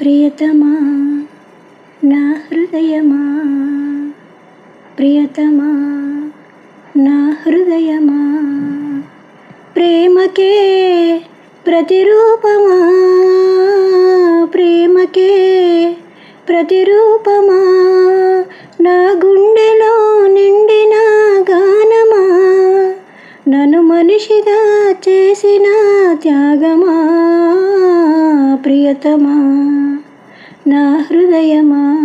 ప్రియతమా నా హృదయమా? ప్రియతమా నా హృదయమా? ప్రేమకే ప్రతిరూపమా? ప్రేమకే ప్రతిరూపమా? నా గుండెలో నిండిన గానమా? నన్ను మనిషిగా చేసిన త్యాగమా? ప్రియతమా నా హృదయమా?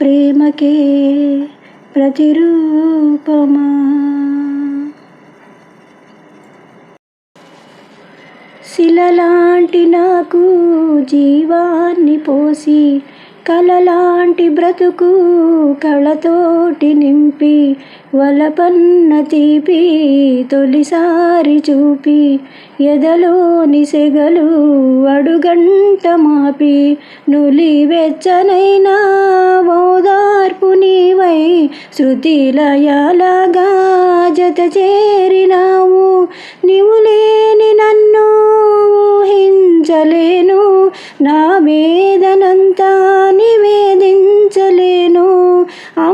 ప్రేమకే ప్రతిరూపమా? శిలలాంటి నాకు జీవాన్ని పోసి కలలాంటి బ్రతుకు కళతోటి నింపి వలపన్న తీపి తొలిసారి చూపి ఎదలోని సెగలు అడుగంట మాపి నులి వెచ్చనైనా ఓదార్పు నీవై జత చేరినావు. నీవు లేని నన్ను ఊహించలేను నా మీద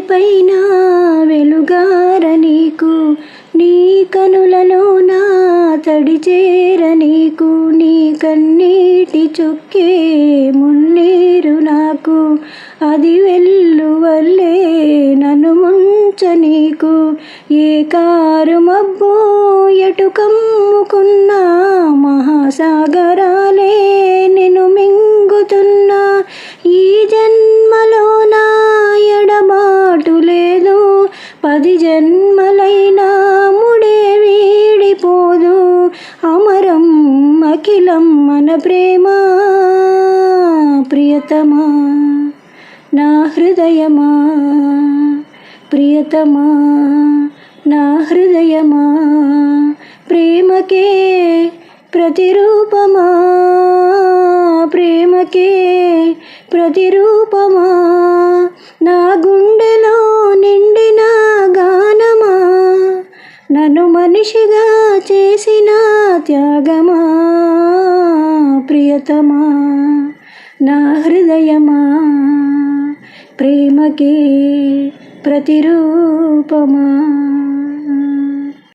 పైన వెలుగార నీకు నీ కనులలో నా తడి చేర నీకు నీ కన్నీటి చొక్కే మున్నీరు నాకు. అది వెల్లువల్లే నన్ను ముంచ నీకు. ఏ కారు మబ్బో ఎటు కమ్ముకున్నా మహాసా పది జన్మలైనా ముడే వీడిపోదు. అమరం అఖిలం మన ప్రేమ ప్రియతమా నా హృదయమా ప్రియతమా నా హృదయమా ప్రేమకే ప్రతిరూపమా ప్రేమకే ప్రతిరూపమా చేసిన త్యాగమా ప్రియతమా నా హృదయమా ప్రేమకే ప్రతిరూపమా.